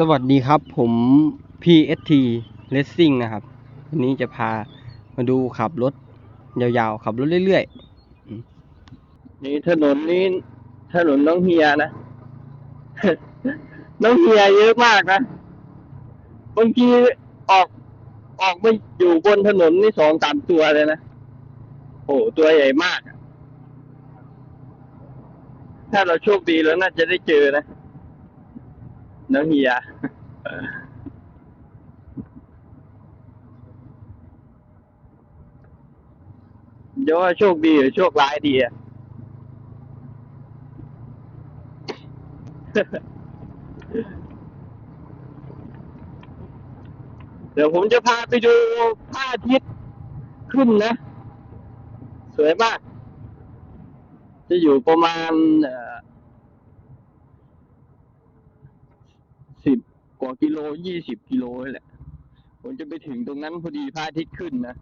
สวัสดีครับผม PST Racing นะครับ วันนี้จะพามาดูขับรถยาวๆ ขับรถเรื่อยๆ นี่ถนนนี้ถนนน้องเฮียนะ น้องเฮียเยอะมากนะบางทีออกออกมาอยู่บนถนนนี่สองสามตัวเลยนะ โอ้ตัวใหญ่มาก ถ้าเราโชคดีแล้วน่าจะได้เจอนะ น้องเฮียเดี๋ยวว่าโชคดีหรือโชคร้ายดีอะเดี๋ยวผมจะพาไปดูพระอาทิตย์ขึ้นนะ สวยมาก จะอยู่ประมาณสิบก ว่ากิโลยี่สิบกิโลนี่แหละ ผมจะไปถึงตรงนั้นพอดีพระอาทิตย์ขึ้นนะ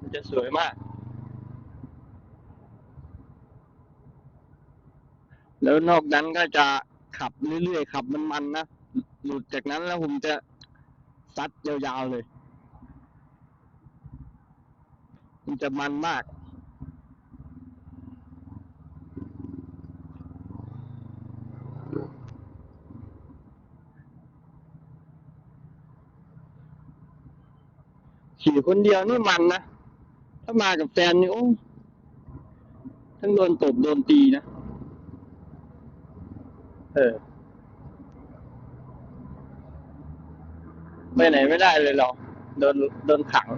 มันจะสวยมาก แล้วนอกนั้นก็จะขับเรื่อยๆขับมันๆนะ หลุดจากนั้นแล้วผมจะซัดยาวๆเลย มันจะมันมาก ขี่คนเดียวนี่มันนะ ถ้ามากับแฟนนี่โอ้ทั้งโดนตบโดนตีนะ เออ ไปไหนไม่ได้เลยหรอ โดนโดนขัง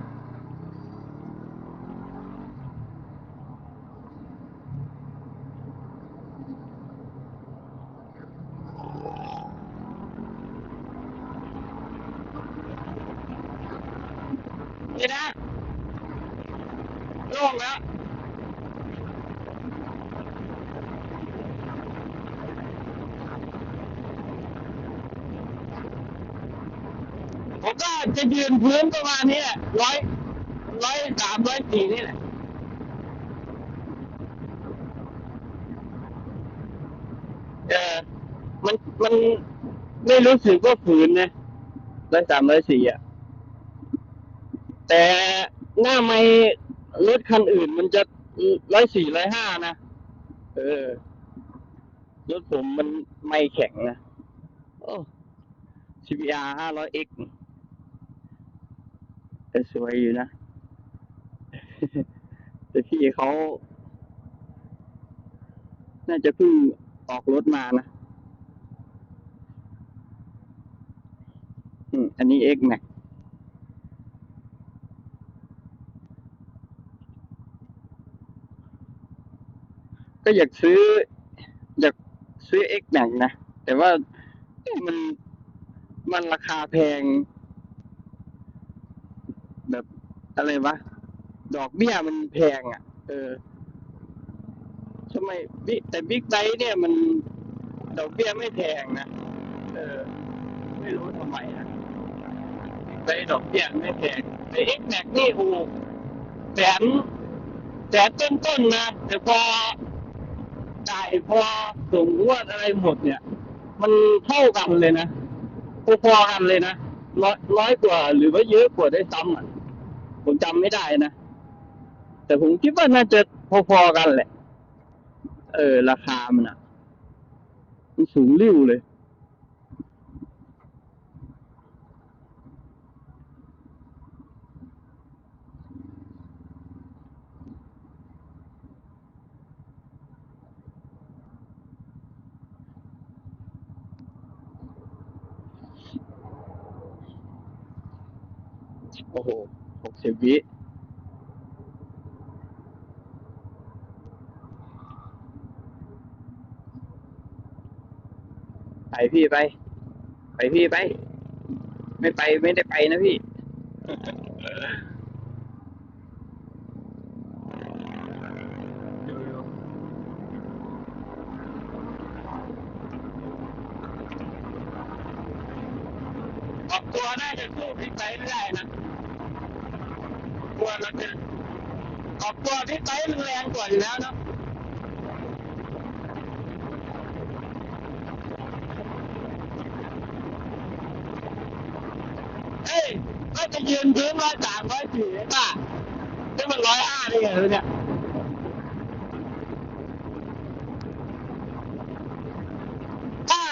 นี่นะโล่งแล้ว ผมก็จะยืนพื้นประมาณนี้ร้อยร้อยสามร้อยสี่นี่แหละเออมันมันไม่รู้สึกว่าฝืนนะร้อยสามร้อยสี่อะ แต่หน้าไม่รถคันอื่นมันจะร้อยสี่ร้อยห้านะ เออ รถผมมันไม่แข็งนะ โอ้ CBR 500X แต่สวยอยู่นะ แต่พี่เขา น่าจะเพิ่งออกรถมานะอันนี้ X นะก็อยากซื้อ อยากซื้อ X หนังนะ แต่ว่ามันมันราคาแพง แบบ อะไรวะ ดอกเบี้ยมันแพงอะ เออทำไมบิ๊กแต่บิ๊กไบค์เนี่ยมันดอกเบี้ยไม่แพงนะ เออ ไม่รู้ทำไมนะบิ๊กไบดอกเบี้ยไม่แพงแต่ X Max นี่โอ้แสนแสนต้นๆนะแต่พอจ่ายพอส่งงวดอะไรหมดเนี่ย มันเท่ากันเลยนะพอๆกันเลยนะร้อยร้อยกว่าหรือว่าเยอะกว่าได้ซ้ำอะ ผมจำไม่ได้นะ แต่ผมคิดว่าน่าจะพอๆกันแหละ เออ ราคามันอะ มันสูงริ้วเลย โอ้โห หกสิบวิไปพี่ไป ไปพี่ไป ไม่ไปไม่ได้ไปนะพี่ ออกตัวน่าจะสู้พี่ไปไม่ได้นะ กลัวเราจะออกตัวพี่ไปมันแรงกว่าอยู่แล้วเนอะเอ้ยก็จะยืนพื้นร้อยสามร้อยสี่ป่ะนี่มันร้อยห้าได้ไงวะเนี่ยถ้า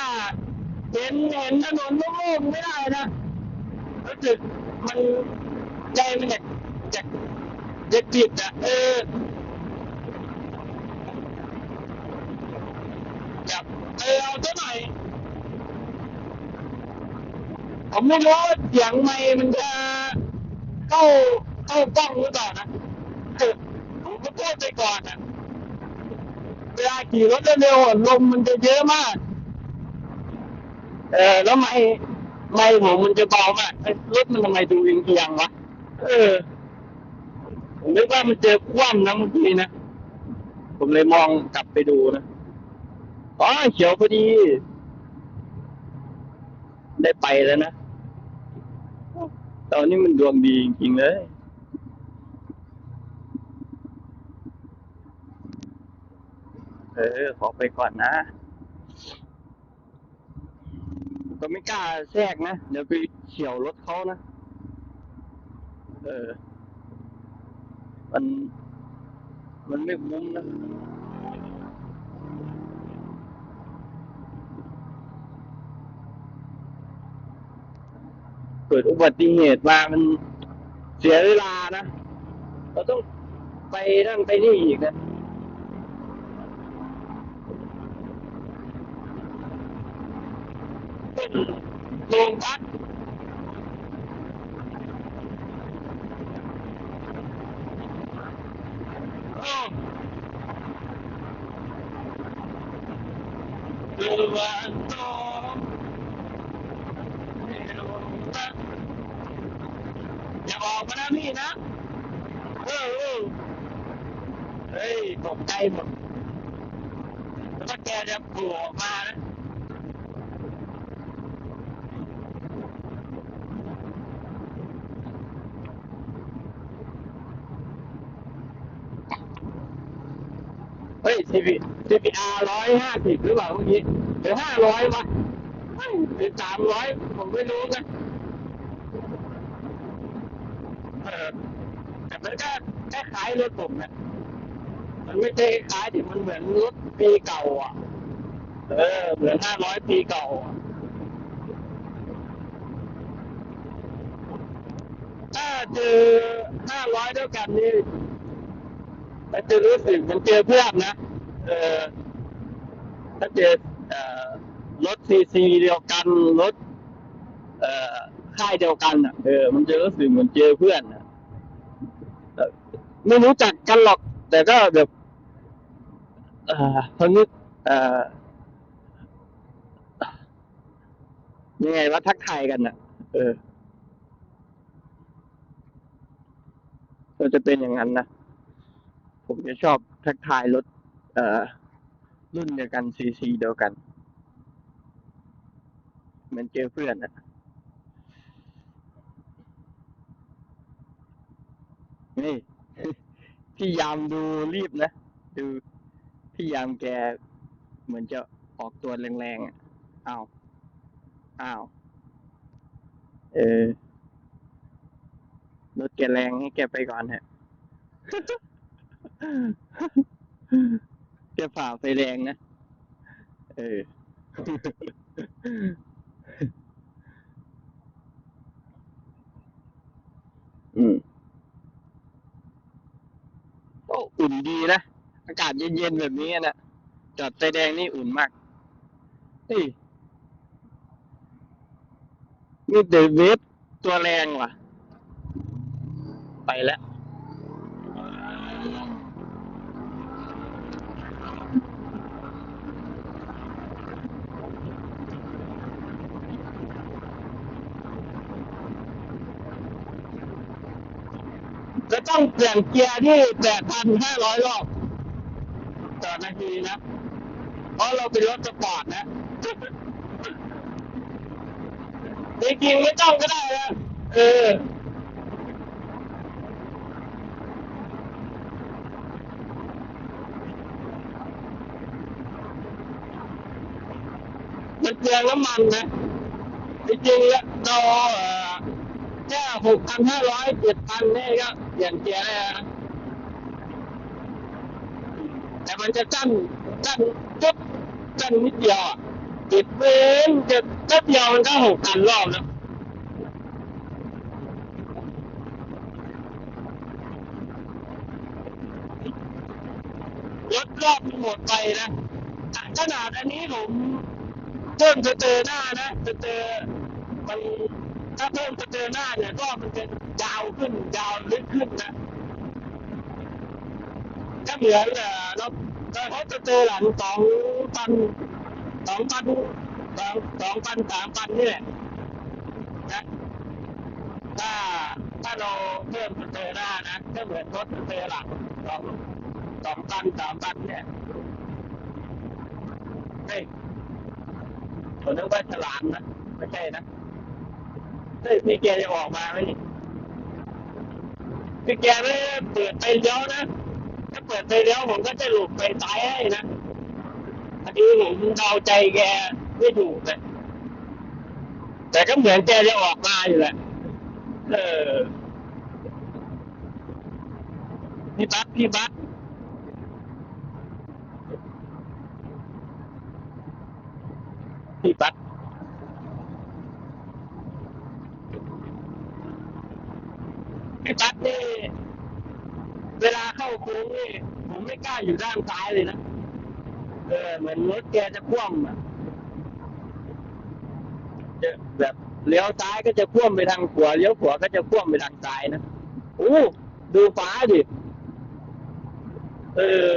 เห็นเห็นถนนโล่งๆไม่ได้นะรู้สึกมันใจมันอยากอยากอยากจิตอะเออแบบเออเอาซะหน่อยผมไม่รู้ว่าเสียงไมค์มันจะเข้าเข้ากล้องหรือเปล่านะผมก็พูดไปก่อนอะเวลาขี่รถเร็วๆลมมันจะเยอะมาก เออแล้วไม่ไม่ผมมันจะเบามากเอ้ยรถมันทำไมดูเอียงๆวะเออ ผมนึกว่ามันเจอคว่ำนะเมื่อกี้นะ ผมเลยมองกลับไปดูนะ อ๋อเขียวพอดี ได้ไปแล้วนะ ตอนนี้มันดวงดีจริงๆเลย เออ ขอไปก่อนนะ ก็ไม่กล้าแทรกนะ เดี๋ยวไปเฉียวรถเขานะ เออ มัน มันไม่คุ้มนะเกิดอุบัติเหตุมามันเสียเวลานะ เราต้องไปนั่นไปนี่อีกนะเป็นโรงพักอ้าวดูวันโต อย่าบอกมานะพี่นะ เออเออเฮ้ยตกใจหมดแล้วถ้าแกจะโผล่ออกมานะเฮ้ย CP CPR ร้อยห้าสิบหรือเปล่าเมื่อกี้หรือห้าร้อยวะหรือสามร้อยผมไม่รู้นะแต่มันก็คล้ายรถผมนะมันไม่ใช่คล้ายดิมันเหมือนรถปีเก่าอะ เออ เหมือนห้าร้อยปีเก่าถ้าเจอห้าร้อยเท่ากันนี่มันจะรู้สึกมันเจอเพื่อนนะ ถ้าเจอเอ่อรถซีซีเดียวกันรถค่ายเดียวกันอะ เออ มันจะรู้สึกเหมือนเจอเพื่อนอะไม่รู้จักกันหรอก แต่ก็แบบเขานึกยังไงว่าทักทายกันอะ เออก็จะเป็นอย่างนั้นนะ ผมจะชอบทักทายรถ อ่อรุ่นเดียวกันซีซีเดียวกัน เหมือนเจอเพื่อนอะนี่พี่ยามดูรีบนะ ดูพี่ยามแกเหมือนจะออกตัวแรงๆอะอ้าวอ้าวเออรถแกแรงให้แกไปก่อนเถ อะฝ่าไฟแรงนะ เออ อืมก็อุ่นดีนะ อากาศเย็นๆแบบนี้นะจอดไฟแดงนี่อุ่นมากเฮ้ยนี่เดเวฟตัวแรงว่ะ ไปแล้ว จะ ต้องเปลี่ยนเกียร์ที่แปดพันห้าร้อยรอบต่อนาทีนะ เพราะเราเป็นรถสปอร์ตนะจริงๆไม่ต้องก็ได้นะ เออมันเปลืองน้ำมันนะจริงๆแล้วเราเอ่อแค่หกพันห้าร้อยเจ็ดพันนี่ก็ เปลี่ยนเกียร์ได้แล้วนะแต่มันจะกั้นกั้นจุดกั้นนิดเดียวอะติดเว้นจะแป๊บเดียวมันก็หกพันรอบแล้วรถรอบมันหมดไปนะขนาดอันนี้ผมเพิ่มจะเจอหน้านะจะเจอมันถ้าเพิ่มจะเจอหน้าเนี่ยรอบมันจะ ยาวขึ้น ยาวลึกขึ้นนะก็เหมือนเอ่อเราเราเขาจะเจอหลังสองพันสองพันสองสองพันสามพันนี่แหละนะถ้าถ้าเราเพิ่มจะเจอหน้านะก็เหมือนรถเจอหลังสองสองพันสามพันเนี่ยเฮ้ยผมนึกว่าฉลามนะ ไม่ใช่นะเฮ้ยพี่แกจะออกมาไหม นี่พี่แกไม่ได้เปิดไปเลี้ยวนะ ถ้าเปิดไปเลี้ยวผมก็จะหลุดไปซ้ายให้นะอันนี้ผมเดาใจแกไม่ถูกเลยแต่ก็เหมือนแกจะออกมาอยู่แหละ เออ พี่บัสพี่บัสพี่บัส พี่บัสนี่เวลาเข้าโค้งนี่ผมไม่กล้าอยู่ด้านซ้ายเลยนะ เออ เหมือนรถแกจะคว่ำอะจะแบบเลี้ยวซ้ายก็จะคว่ำไปทางขวาเลี้ยวขวาก็จะคว่ำไปทางซ้ายนะโอ้ดูฟ้าดิเออ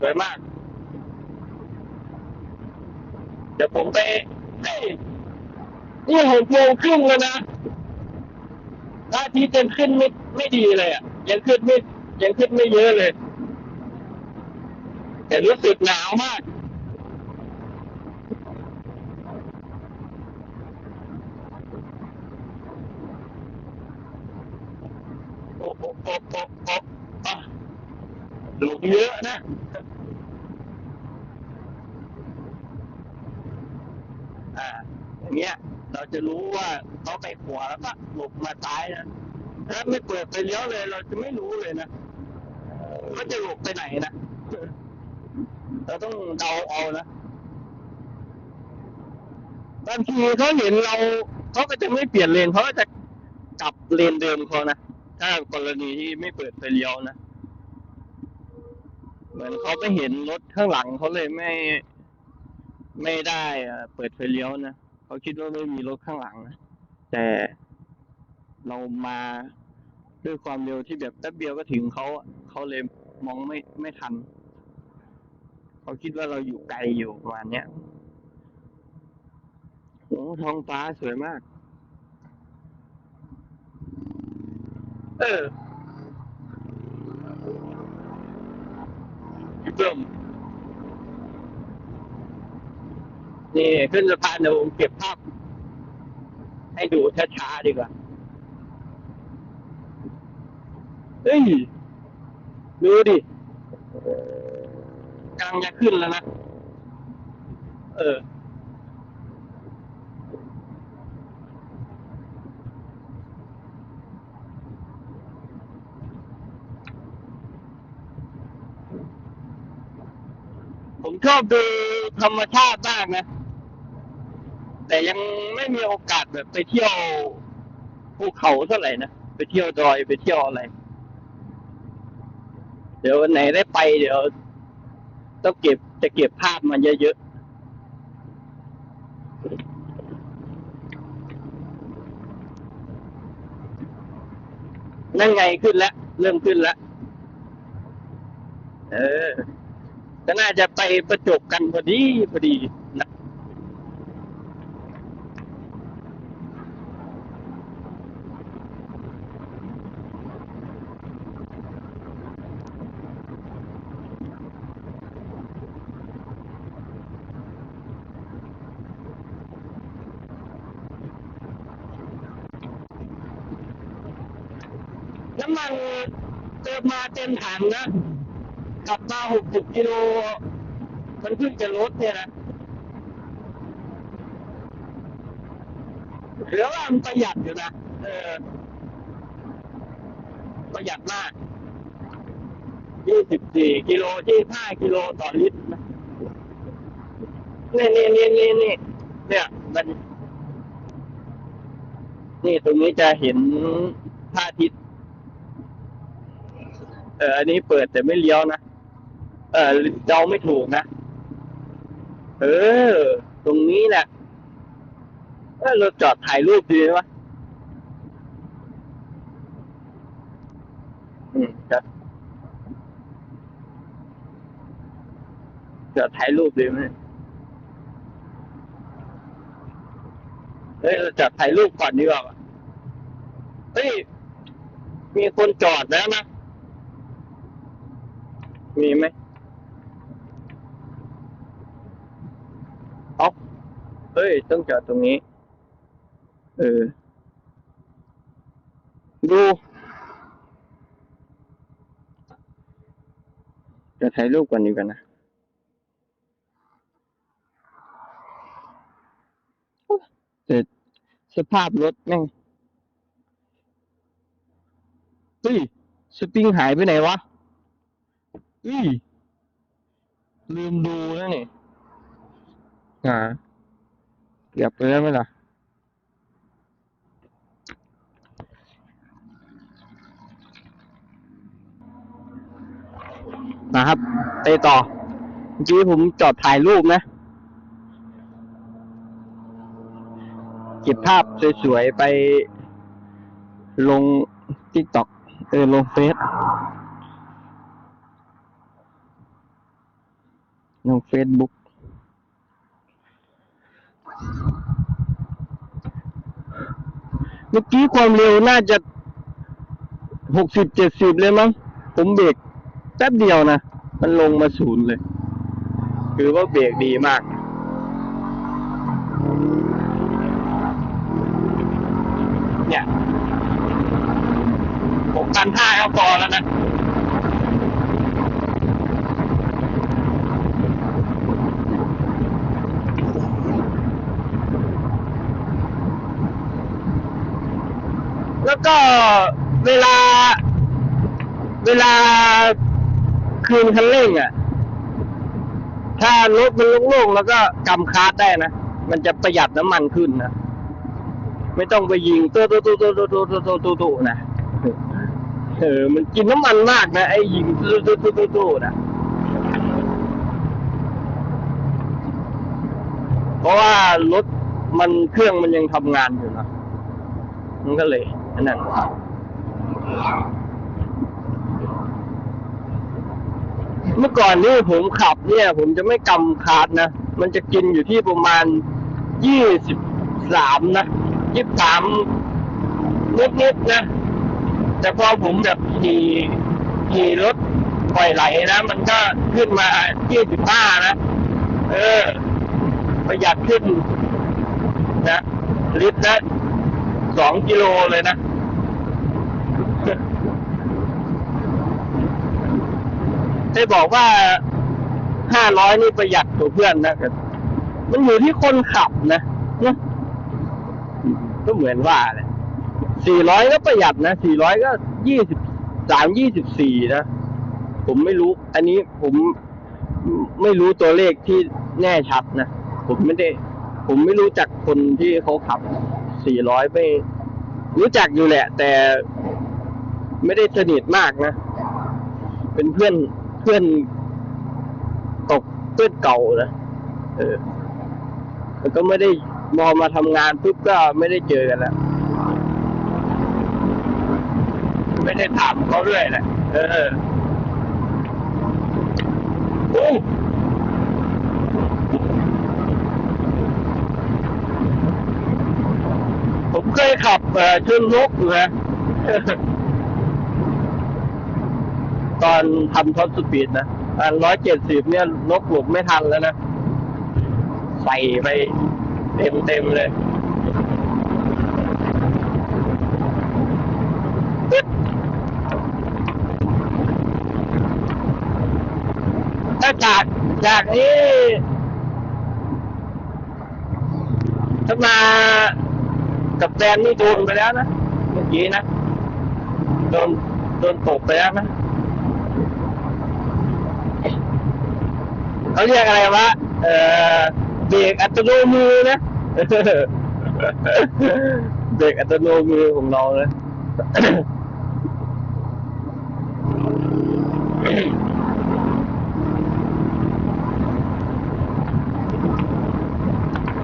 สวยมาก เดี๋ยวผมไปเฮ้ยนี่หกโมงครึ่งแล้วนะ พระอาทิตย์ยังขึ้นไม่ไม่ดีเลยอะ ยังขึ้นไม่ยังขึ้นไม่เยอะเลย แต่รู้สึกหนาวมาก โอ้โอ้โอ้โอ้โอ้อะหลุมเยอะนะอ่าอย่างเงี้ย เราจะรู้ว่าเขาไปขวาแล้วก็หลบมาซ้ายนะถ้าไม่เปิดไปเลี้ยวเลย เราจะไม่รู้เลยนะว่าจะหลบไปไหนนะเราต้องเดาเอานะบางทีเขาเห็นเราเขาก็จะไม่เปลี่ยนเลนเขาก็จะกลับเลนเดิมเขานะถ้ากรณีที่ไม่เปิดไฟเลี้ยวนะเหมือนเขาไปเห็นรถข้างหลังเขาเลยไม่ไม่ได้เปิดไฟเลี้ยวนะ เขาคิดว่าไม่มีรถข้างหลังนะแต่เรามาด้วยความเร็วที่แบบแป๊บเดียวก็ถึงเขาอะเขาเลยมองไม่ไม่ทัน เขาคิดว่าเราอยู่ไกลอยู่ประมาณเนี้ยโอ้ท้องฟ้าสวยมาก เออพี่เบิ้ม นี่ขึ้นสะพานเดี๋ยวผมเก็บภาพ ให้ดูช้าๆดีกว่า เฮ้ย ดูดิกำลังจะขึ้นแล้วนะ เออ ผมชอบดูธรรมชาติมากนะ แต่ยังไม่มีโอกาสแบบไปเที่ยวภูเขาเท่าไหร่นะ ไปเที่ยวดอยไปเที่ยวอะไร เดี๋ยววันไหนได้ไปเดี๋ยวต้องเก็บจะเก็บภาพมาเยอะๆ นั่นไงขึ้นแล้ว เริ่มขึ้นแล้ว เออ ก็น่าจะไปประจบกันพอดีพอดีนะ น้ำมันเติมมา เต็มถังนะกลับมาหกสิบกิโลมันเพิ่งจะลดเนี่ยนะหรือว่ามันประหยัดอยู่นะเออประหยัดมาก24กิโล25กิโลต่อลิตรนะนี่นี่นี่นี่นี่เนี่ยมันนี่ตรงนี้จะเห็นพระอาทิตย์ เอออันนี้เปิดแต่ไม่เลี้ยวนะเออเดาไม่ถูกนะเออ ตรงนี้แหละเออเราจอดถ่ายรูปดีไหมวะอืมครับจอดถ่ายรูปดีไหมเฮ้ยเราจอดถ่ายรูปก่อนดีกว่าเฮ้ยมีคนจอดแล้วนะ มีไหมเอาเฮ้ย ต้องจอดตรงนี้ เออ ดู จะถ่ายรูปก่อนดีกว่านะแต่สภาพรถแม่งเฮ้ย สปริงหายไปไหนวะ เฮ้ย ลืมดูแล้วนี่อ่าเก็บไปแล้วไหมล่ะนะครับไปต่อเมื่อกี้ผมจอดถ่ายรูปนะ เก็บภาพสวยๆ ไปลงทิกต็อกเออ ลงเฟซ ลงเฟซบุ๊กเมื่อกี้ความเร็วน่าจะหกสิบเจ็ดสิบเลยมั้ง ผมเบรกแป๊บเดียวนะ มันลงมาศูนย์เลย คือว่าเบรกดีมาก เนี่ยผมกันท่าเอาพอแล้วนะ ก็เวลา เวลาคืนคันเร่งอะ ถ้ารถมันโล่งๆแล้วก็กำคาร์ดได้นะ มันจะประหยัดน้ำมันขึ้นนะ ไม่ต้องไปยิงตัวตัวตัวตัวตัวตัวตัวตัวตัวนะ เออ มันกินน้ำมันมากนะ ไอ้ยิงตัวตัวตัวตัวตัวนะเพราะว่ารถมันเครื่องมันยังทำงานอยู่นะมันก็เลย อันนั้นเมื่อก่อนนี่ผมขับเนี่ย ผมจะไม่กำคาดนะ มันจะกินอยู่ที่ประมาณยี่สิบสามนะยี่สิบสามนิดๆนะ แต่พอผมแบบขี่ขี่รถปล่อยไหลนะ มันก็ขึ้นมายี่สิบห้านะ เออ ประหยัดขึ้นนะลิตรละสองกิโลเลยนะ ได้บอกว่าห้าร้อยนี่ประหยัดตัวเพื่อนนะมันอยู่ที่คนขับนะนะก็เหมือนว่าแหละสี่ร้อยก็ประหยัดนะสี่ร้อยก็ยี่สิบสามยี่สิบสี่นะ ผมไม่รู้ อันนี้ผมไม่รู้ตัวเลขที่แน่ชัดนะ ผมไม่ได้ ผมไม่รู้จักคนที่เขาขับสี่ร้อยไม่รู้จักอยู่แหละ แต่ไม่ได้สนิทมากนะ เป็นเพื่อน พื่อนตกเพื่อนเก่านะเออแล้วก็ไม่ได้มอมาทำงานปุ๊บก็ไม่ได้เจอกันแล้วไม่ได้ถามเขาเรื่อยแหละเออโอ้ผมเคยขับเอ่อชนนกอยู่นะ ตอนทำท็อปสปีดนะอันร้อยเจ็ดสิบเนี่ยนกหลบไม่ทันแล้วนะ ใส่ไปเต็มเต็มเลยถ้าจากจากนี้ถ้ามากับแฟนนี่โดนไปแล้วนะ เมื่อกี้นะ โดนโดนตกไปแล้วนะ เขาเรียกอะไรวะเอ่อเบรกอัตโนมือนะเบรกอัตโนมือของเรานะ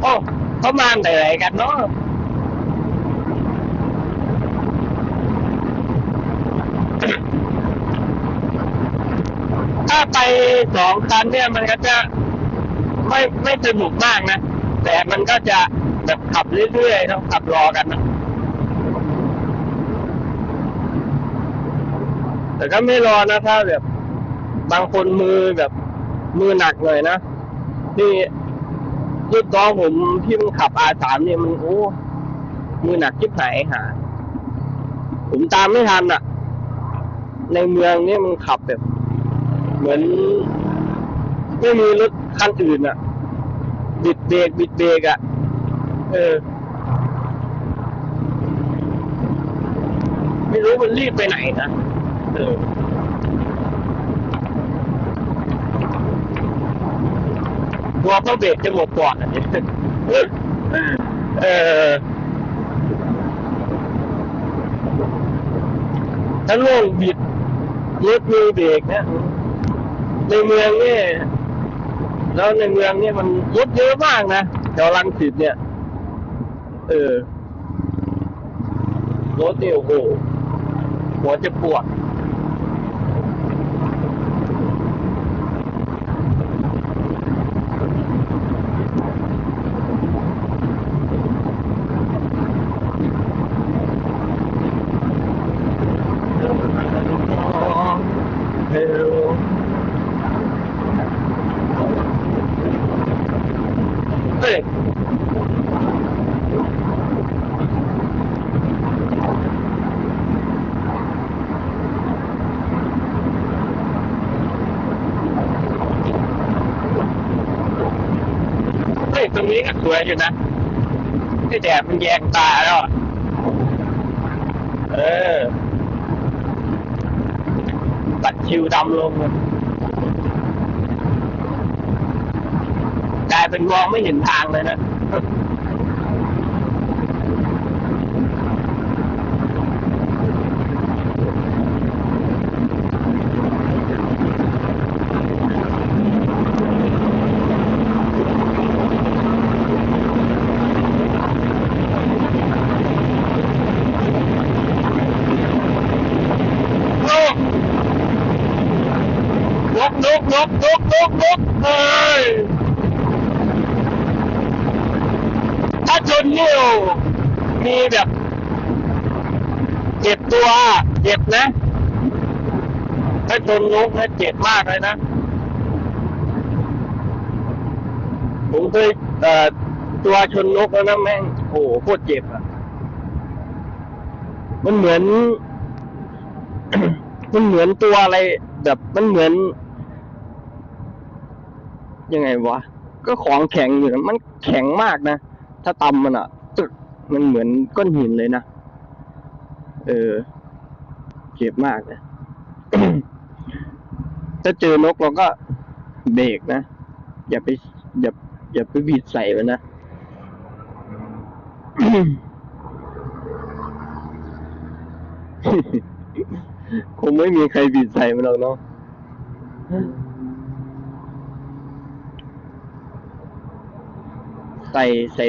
โอ้เขามาแต่ไหนกันเนาะ ถ้าไป สองคันเนี่ยมันก็จะไม่ไม่สนุกมากนะ แต่มันก็จะแบบขับเรื่อยๆต้องขับรอกันนะแต่ก็ไม่รอนะถ้าแบบ บางคนมือแบบมือหนักเลยนะนี่รุ่นน้องผมที่มันขับอาสามเนี่ยมันโอ้มือหนักชิบหายหาผมตามไม่ทันอะ ในเมืองเนี่ยมันขับแบบ เหมือน ไม่มีรถคันอื่นอะ บิดเบรกบิดเบรกอะ เออ ไม่รู้มันรีบไปไหนนะเออกลัวต้องเบรกจะหมดก่อนอะเออถ้าล่วงบิดรถมือเบรกเนี่ย ในเมืองเนี่ย แล้วในเมืองเนี่ยมันรถเยอะมากนะแถวลังสิตเนี่ย เออ รถเนี่ยโอ้โหหัวจะปวด เฮ้ยเฮ้ยตรงนี้ก็สวย อยู่นะที่แดดมันแยงตาแล้วเออ ตัดคิวดำลงเลยกลายเป็นมองไม่เห็นทางเลยนะ โอ้ลกลกลกลกลกลกเฮ้ย ถ้าชนนี่โอ้มีแบบเจ็บตัว เจ็บนะ ถ้าชนนกนะเจ็บมากเลยนะ ผมเคยตัวชนนกแล้วนะแม่งโอ้โหโคตรเจ็บอะ มันเหมือน มันเหมือนตัวอะไร แบบมันเหมือน ยังไงวะ ก็ของแข็งอยู่นะมันแข็งมากนะ ถ้าตำมันอะตึกมันเหมือนก้อนหินเลยนะ เออ จ็บมากเลยถ้าเจอนกเราก็เบรกนะ อย่าไป อย่า อย่าไปบีดใส่มันนะ คงไม่มีใครบีดใส่มันหรอกเนาะใส่ใส่